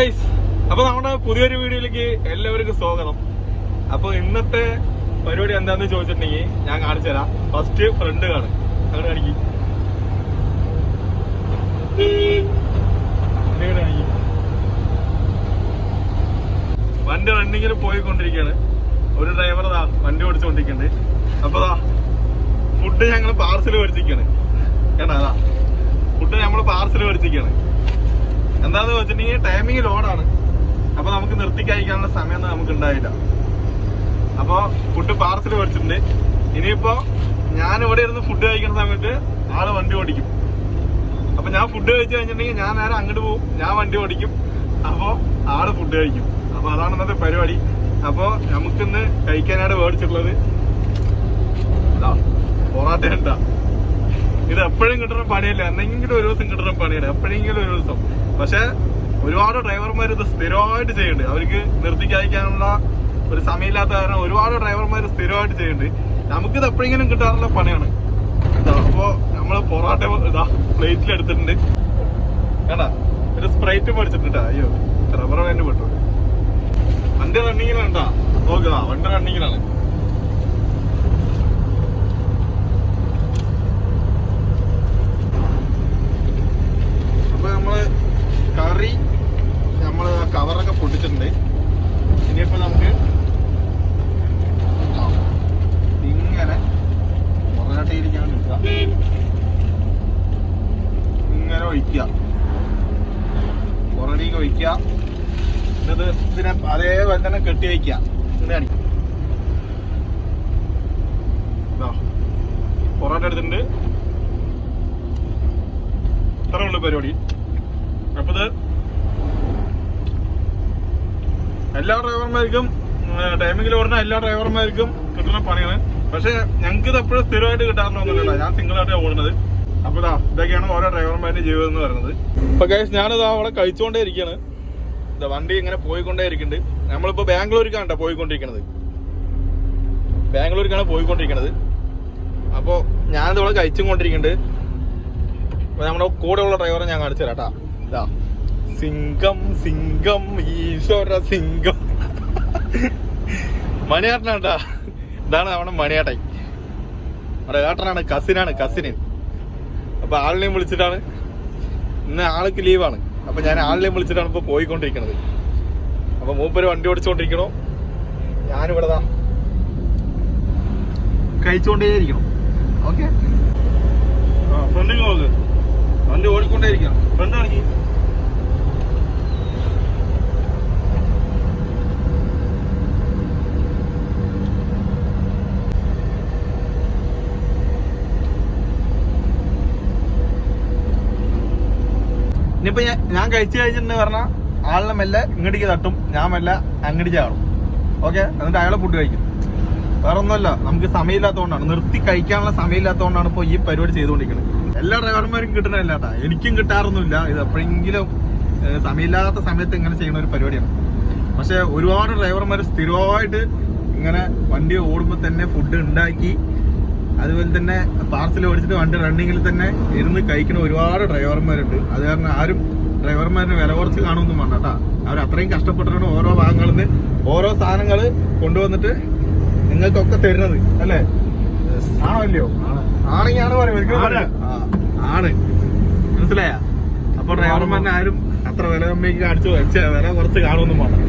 Guys അപ്പൊ നമ്മുടെ പുതിയൊരു വീഡിയോയിലേക്ക് എല്ലാവർക്കും സ്വാഗതം. അപ്പൊ ഇന്നത്തെ പരിപാടി എന്താന്ന് ചോദിച്ചിട്ടുണ്ടെങ്കിൽ ഞാൻ കാണിച്ചു തരാം. ഫസ്റ്റ് ഫ്രണ്ട് കാണും. അങ്ങനെ കാണിക്കും. വണ്ടി റണ്ണിങ്ങിൽ പോയിക്കൊണ്ടിരിക്കുകയാണ്. ഒരു ഡ്രൈവർ ദാ വണ്ടി ഓടിച്ചുകൊണ്ടിരിക്കുന്നുണ്ട്. അപ്പൊ ദാ ഫുഡ് ഞങ്ങൾ പാർസൽ മേടിച്ചിരിക്കുകയാണ്. കേട്ടാ ഫുഡ് നമ്മൾ പാർസൽ മേടിച്ചിരിക്കുകയാണ്. എന്താന്ന് വെച്ചിട്ടുണ്ടെങ്കിൽ ടൈമിങ് ലോഡാണ് അപ്പൊ നമുക്ക് നിർത്തി കഴിക്കാനുള്ള സമയം നമുക്ക് ഉണ്ടായില്ല അപ്പൊ ഫുഡ് പാർസൽ മേടിച്ചിട്ടുണ്ട്. ഇനിയിപ്പോ ഞാൻ ഇവിടെ ഇരുന്ന് ഫുഡ് കഴിക്കുന്ന സമയത്ത് ആൾ വണ്ടി ഓടിക്കും. അപ്പൊ ഞാൻ ഫുഡ് കഴിച്ചു കഴിഞ്ഞിട്ടുണ്ടെങ്കിൽ ഞാൻ നേരെ അങ്ങോട്ട് പോകും. ഞാൻ വണ്ടി ഓടിക്കും. അപ്പൊ ആൾ ഫുഡ് കഴിക്കും. അപ്പൊ അതാണ് ഇന്നത്തെ പരിപാടി. അപ്പൊ നമുക്കിന്ന് കഴിക്കാനായിട്ട് മേടിച്ചിട്ടുള്ളത്. പൊറാട്ട ഇത് എപ്പോഴും കിട്ടുന്ന പണിയല്ല. എന്തെങ്കിലും ഒരു ദിവസം കിട്ടുന്ന പണിയാണ് എപ്പോഴെങ്കിലും ഒരു ദിവസം. പക്ഷെ ഒരുപാട് ഡ്രൈവർമാർ ഇത് സ്ഥിരമായിട്ട് ചെയ്യുന്നുണ്ട്. അവർക്ക് നിർത്തിക്കയക്കാനുള്ള ഒരു സമയമില്ലാത്ത കാരണം ഒരുപാട് ഡ്രൈവർമാർ സ്ഥിരമായിട്ട് ചെയ്യുന്നുണ്ട്. നമുക്കിത് എപ്പോഴെങ്കിലും കിട്ടാറുള്ള പണിയാണ്. ഇതാ, അപ്പൊ നമ്മൾ പൊറോട്ട ഇതാ പ്ലേറ്റിൽ എടുത്തിട്ടുണ്ട് കണ്ടാ? ഒരു സ്പ്രൈറ്റ് മേടിച്ചിട്ടുണ്ട് അയ്യോ റബ്ബർ ബാൻഡ് പെട്ടു. വണ്ടി റണ്ണിങ്ങിലാണ്ടാ നോക്കുക വണ്ടി റണ്ണിങ്ങിലാണ് അപ്പൊ നമ്മൾ കറി നമ്മൾ കവറൊക്കെ പൊട്ടിച്ചിട്ടുണ്ട്. ഇനിയിപ്പോ നമുക്ക് ഇങ്ങനെ പൊറോട്ടയിരിക്കാൻ നിൽക്കുക ഇങ്ങനെ ഒഴിക്കുക. പൊറോട്ടയ്ക്ക് ഒഴിക്കുക. എന്നിട്ട് ഇതിനെ അതേപോലെ തന്നെ കെട്ടി വയ്ക്കുക കാണിക്കും പൊറോട്ട എടുത്തിട്ടുണ്ട്. ഇത്ര ഉള്ളു പരിപാടി. അപ്പൊ ഇത് എല്ലാ ഡ്രൈവർമാർക്കും ടൈമിങ്ങിൽ ഓടുന്ന എല്ലാ ഡ്രൈവർമാർക്കും കിട്ടുന്ന പണിയാണ്. പക്ഷെ ഞങ്ങൾക്ക് ഇത് എപ്പോഴും സ്ഥിരമായിട്ട് കിട്ടാറുണ്ടൊന്നുമില്ല ഞാൻ സിംഗിൾ ആയിട്ടാണ് ഓടുന്നത്. അപ്പൊ ഇതാ ഇതൊക്കെയാണ് ഓരോ ഡ്രൈവർമാരുടെ ജീവിതം എന്ന് പറയുന്നത്. അപ്പൊ ഗൈസ് ഞാനിതാ അവിടെ കഴിച്ചുകൊണ്ടേ ഇരിക്കുകയാണ് ഇതാ വണ്ടി ഇങ്ങനെ പോയിക്കൊണ്ടേ ഇരിക്കുന്നുണ്ട് നമ്മളിപ്പോ ബാംഗ്ലൂരിക്കാണ് ട്ടോ പോയിക്കൊണ്ടിരിക്കുന്നത് ബാംഗ്ലൂരിക്കാണ് പോയിക്കൊണ്ടിരിക്കുന്നത് അപ്പോ ഞാനിത് ഇവിടെ കഴിച്ചും കൊണ്ടിരിക്കുന്നുണ്ട് അപ്പൊ നമ്മുടെ കൂടെ ഉള്ള ഡ്രൈവറെ ഞാൻ കാണിച്ചു തരാം. ഇതാ. സിംഗം സിംഗം ഈശ്വര സിംഗം. മണിയാട്ടനാട്ടാ ഇതാണ് നമ്മുടെ മണിയാട്ടൻ. നമ്മുടെ ഏട്ടനാണ് കസിനാണ് കസിന്. അപ്പൊ ആളിനെയും വിളിച്ചിട്ടാണ്. ഇന്ന് ആൾക്ക് ലീവാണ്. അപ്പൊ ഞാൻ ആളിനെയും വിളിച്ചിട്ടാണ് ഇപ്പൊ പോയിക്കൊണ്ടിരിക്കുന്നത് അപ്പൊ മൂപ്പര് വണ്ടി ഓടിച്ചുകൊണ്ടിരിക്കണോ ഞാനിവിടെ ദാ കഴിച്ചുകൊണ്ടേയിരിക്കണം ഓക്കെ? ഫ്രണ്ടിങ് നോക്ക് വണ്ടി ഓടിക്കൊണ്ടേയിരിക്കാം ഫ്രണ്ട് ഇനിയിപ്പോ ഞാൻ കഴിച്ചു കഴിഞ്ഞിട്ടുണ്ട് പറഞ്ഞാൽ ആളിനെ മെല്ലെ ഇങ്ങടിക്ക് തട്ടും. ഞാൻ മെല്ലെ അങ്ങടിക്ക് ചാടും. ഓക്കെ? എന്നിട്ട് അയാളെ ഫുഡ് കഴിക്കും. വേറെ ഒന്നുമല്ല നമുക്ക് സമയമില്ലാത്തതുകൊണ്ടാണ്. നിർത്തി കഴിക്കാനുള്ള സമയമില്ലാത്തതുകൊണ്ടാണ് ഇപ്പോൾ ഈ പരിപാടി ചെയ്തുകൊണ്ടിരിക്കുന്നത്. എല്ലാ ഡ്രൈവർമാർക്കും കിട്ടണല്ലാട്ടാ കേട്ടാ എനിക്കും കിട്ടാറൊന്നുമില്ല. ഇത് എപ്പോഴെങ്കിലും സമയമില്ലാത്ത സമയത്ത് ഇങ്ങനെ ചെയ്യുന്ന ഒരു പരിപാടിയാണ്. പക്ഷെ ഒരുപാട് ഡ്രൈവർമാർ സ്ഥിരമായിട്ട് ഇങ്ങനെ വണ്ടി ഓടുമ്പോൾ തന്നെ ഫുഡ് ഉണ്ടാക്കി അതുപോലെ തന്നെ പാർസൽ ഓടിച്ചിട്ട് വണ്ടി റണ്ണിങ്ങിൽ തന്നെ ഇരുന്ന് കഴിക്കുന്ന ഒരുപാട് ഡ്രൈവർമാരുണ്ട്. അത് കാരണം ആരും ഡ്രൈവർമാരിന് വില കുറച്ച് കാണുമെന്നും വേണ്ട കേട്ടോ. അവർ അത്രയും കഷ്ടപ്പെട്ടിട്ടാണ് ഓരോ ഭാഗങ്ങളിൽ നിന്ന് ഓരോ സാധനങ്ങൾ കൊണ്ടുവന്നിട്ട് നിങ്ങൾക്കൊക്കെ തരുന്നത് അല്ലേ? ആണോ അല്ലയോ ആണെങ്കിൽ ആണ് പറയും ഒരിക്കലും ആണ്. മനസ്സിലായ? അപ്പൊ ഡ്രൈവർമാരിനെ ആരും അത്ര വില കമ്മിക്ക് കാണിച്ചു വെച്ച വില കുറച്ച് കാണുമെന്ന് പറഞ്ഞു.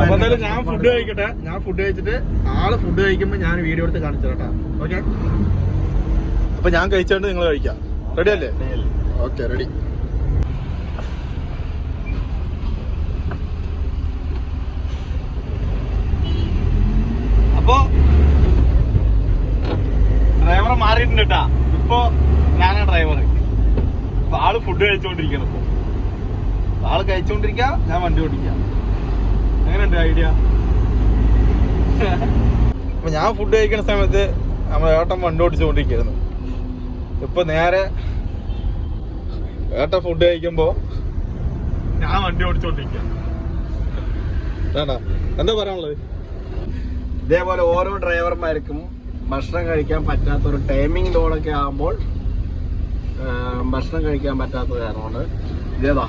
അപ്പൊ എന്തായാലും ഞാൻ ഫുഡ് കഴിക്കട്ടെ. ഞാൻ ഫുഡ് കഴിച്ചിട്ട് ആൾ ഫുഡ് കഴിക്കുമ്പോ ഞാൻ വീഡിയോ എടുത്ത് കാണിച്ചു കേട്ടാ. ഓക്കെ അപ്പൊ ഞാൻ കഴിച്ചോണ്ട് നിങ്ങൾ കഴിക്കാം. റെഡി അല്ലേ? ഓക്കെ റെഡി അപ്പോ ഡ്രൈവർ മാറിയിട്ടുണ്ട് കേട്ടാ. ഇപ്പൊ ആൾ ഫുഡ് കഴിച്ചോണ്ടിരിക്കണം ഇപ്പൊ. ആൾ കഴിച്ചോണ്ടിരിക്ക ഞാൻ വണ്ടി ഓടിക്കാം. എങ്ങനെയുണ്ട് ഐഡിയ അപ്പൊ ഞാൻ ഫുഡ് കഴിക്കുന്ന സമയത്ത് നമ്മളെ ഏട്ടൻ വണ്ടി ഓടിച്ചുകൊണ്ടിരിക്കുന്നു ഇപ്പൊ നേരെ ഏട്ടൻ ഫുഡ് കഴിക്കുമ്പോ ഞാൻ വണ്ടി ഓടിച്ചോണ്ടിരിക്കാ. എന്താ പറയാനുള്ളത്? ഇതേപോലെ ഓരോ ഡ്രൈവർമാർക്കും ഭക്ഷണം കഴിക്കാൻ പറ്റാത്ത ഒരു ടൈമിംഗ് ലോഡൊക്കെ ആകുമ്പോൾ ഭക്ഷണം കഴിക്കാൻ പറ്റാത്ത കാരണമാണ്. ഇതേതാ?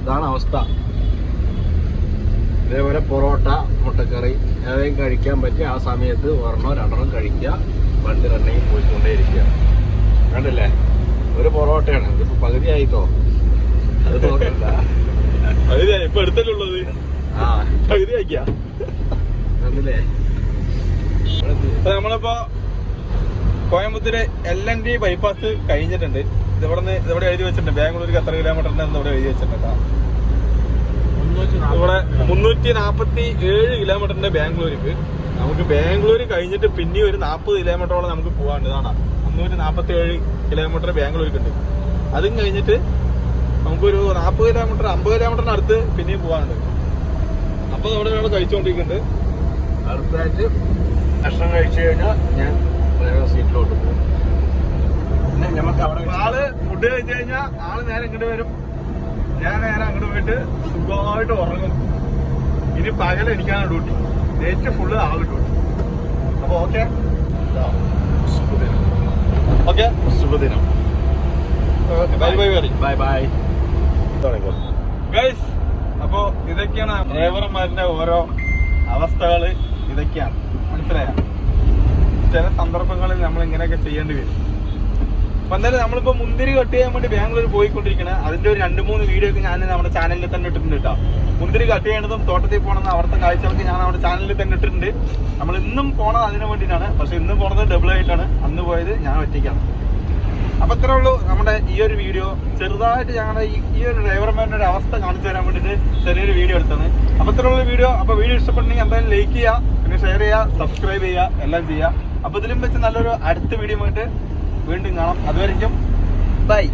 ഇതാണ് അവസ്ഥ. ഇതേപോലെ പൊറോട്ട മുട്ടക്കറി ഏതെങ്കിലും കഴിക്കാൻ പറ്റി ആ സമയത്ത് ഒരെണ്ണോ രണ്ടെണ്ണം കഴിക്കുക. വണ്ടി റണ്ണിങ് പോയിക്കൊണ്ടേയിരിക്കുക. കണ്ടില്ലേ? ഒരു പൊറോട്ടയാണ്. ഇതിപ്പോ പകുതി ആയിട്ടോ അത് നോക്കണ്ട ഇപ്പൊ എടുത്തല്ലുള്ളത് ആ. പകുതി ആക്കിയാ കണ്ടില്ലേ നമ്മളിപ്പോ Coimbatore L and T bypass കഴിഞ്ഞിട്ടുണ്ട്. ഇതിവിടെ ഇതിവിടെ എഴുതി വെച്ചിട്ടുണ്ട്. ബാംഗ്ലൂർക്ക് എത്ര കിലോമീറ്റർ ഉണ്ട് ഇവിടെ എഴുതി വെച്ചിട്ടുണ്ട്. ഇവിടെ മുന്നൂറ്റി നാപ്പത്തി ഏഴ് കിലോമീറ്ററിന്റെ ബാംഗ്ലൂർക്ക് നമുക്ക് ബാംഗ്ലൂർ കഴിഞ്ഞിട്ട് പിന്നെ ഒരു നാൽപ്പത് കിലോമീറ്ററോളം നമുക്ക് പോകാണ്ട് ഇതാണ് മുന്നൂറ്റി നാപ്പത്തി ഏഴ് കിലോമീറ്റർ ബാംഗ്ലൂർക്ക് ഉണ്ട് അതും കഴിഞ്ഞിട്ട് നമുക്കൊരു നാൽപ്പത് കിലോമീറ്റർ അമ്പത് കിലോമീറ്ററിന് അടുത്ത് പിന്നെയും പോകാനുണ്ട് അപ്പൊ നമ്മുടെ ഇവിടെ കഴിച്ചുകൊണ്ടിരിക്കുന്നുണ്ട് അടുത്തായിട്ട് ഭക്ഷണം കഴിച്ചു കഴിഞ്ഞാൽ ഞാൻ ഡ്രൈവർ സീറ്റിലോട്ട് പോകും. പിന്നെ നമുക്ക് അവിടെ ആൾ ഫുഡ് കഴിച്ചു കഴിഞ്ഞാൽ ആൾ നേരെ ഇങ്ങോട്ട് വരും. ഞാൻ നേരെ അങ്ങോട്ട് പോയിട്ട് സുഖമായിട്ട് ഉറങ്ങും. ഇനി പകൽ എനിക്കാണ് ഡ്യൂട്ടി നേറ്റ് ഫുള്ള് ആൾ ഡ്യൂട്ടി അപ്പൊ ഓക്കെ ശുഭദിനം. ഓക്കെ ശുഭദിനം. Bye bye bye bye bye guys അപ്പോ ഇതൊക്കെയാണ് ഡ്രൈവർമാരുടെ ഓരോ അവസ്ഥകൾ. ഇതൊക്കെയാണ്. മനസ്സിലായ? ചില സന്ദർഭങ്ങളിൽ നമ്മൾ ഇങ്ങനെയൊക്കെ ചെയ്യേണ്ടി വരും. അപ്പൊ എന്തായാലും നമ്മളിപ്പോ മുന്തിരി കട്ട് ചെയ്യാൻ വേണ്ടി ബാംഗ്ലൂർ പോയിക്കൊണ്ടിരിക്കണ. അതിന്റെ ഒരു രണ്ട് മൂന്ന് വീഡിയോ ഒക്കെ ഞാൻ നമ്മുടെ ചാനലിൽ തന്നെ ഇട്ടിട്ടുണ്ട് കേട്ടോ മുന്തിരി കട്ട് ചെയ്യേണ്ടതും തോട്ടത്തിൽ പോകണമെന്ന് അവിടുത്തെ കാഴ്ചകളൊക്കെ ഞാൻ നമ്മുടെ ചാനലിൽ തന്നെ ഇട്ടിട്ടുണ്ട്. നമ്മൾ ഇന്നും പോണത് അതിനു വേണ്ടിയിട്ടാണ്. പക്ഷെ ഇന്നും പോണത് ഡബിൾ ആയിട്ടാണ്. അന്ന് പോയത് ഞാൻ ഒറ്റയ്ക്കാണ്. അപ്പൊ ഇത്രേ ഉള്ളൂ നമ്മുടെ ഈ ഒരു വീഡിയോ ചെറുതായിട്ട് ഞങ്ങളുടെ ഈ ഒരു ഡ്രൈവർമാരുടെ ഒരു അവസ്ഥ കാണിച്ചു തരാൻ വേണ്ടിയിട്ട് ചെറിയൊരു വീഡിയോ എടുത്തത് അപ്പൊ ഇത്രേ ഉള്ളൂ വീഡിയോ അപ്പൊ വീഡിയോ ഇഷ്ടപ്പെട്ടെങ്കിൽ എന്തായാലും ലൈക്ക് ചെയ്യുക പിന്നെ ഷെയർ ചെയ്യുക സബ്സ്ക്രൈബ് ചെയ്യുക എല്ലാം ചെയ്യുക. അപ്പൊ ഇതിലും വെച്ച് നല്ലൊരു അടുത്ത വീഡിയോ വീണ്ടും കാണാം. അതുവരെയും ബൈ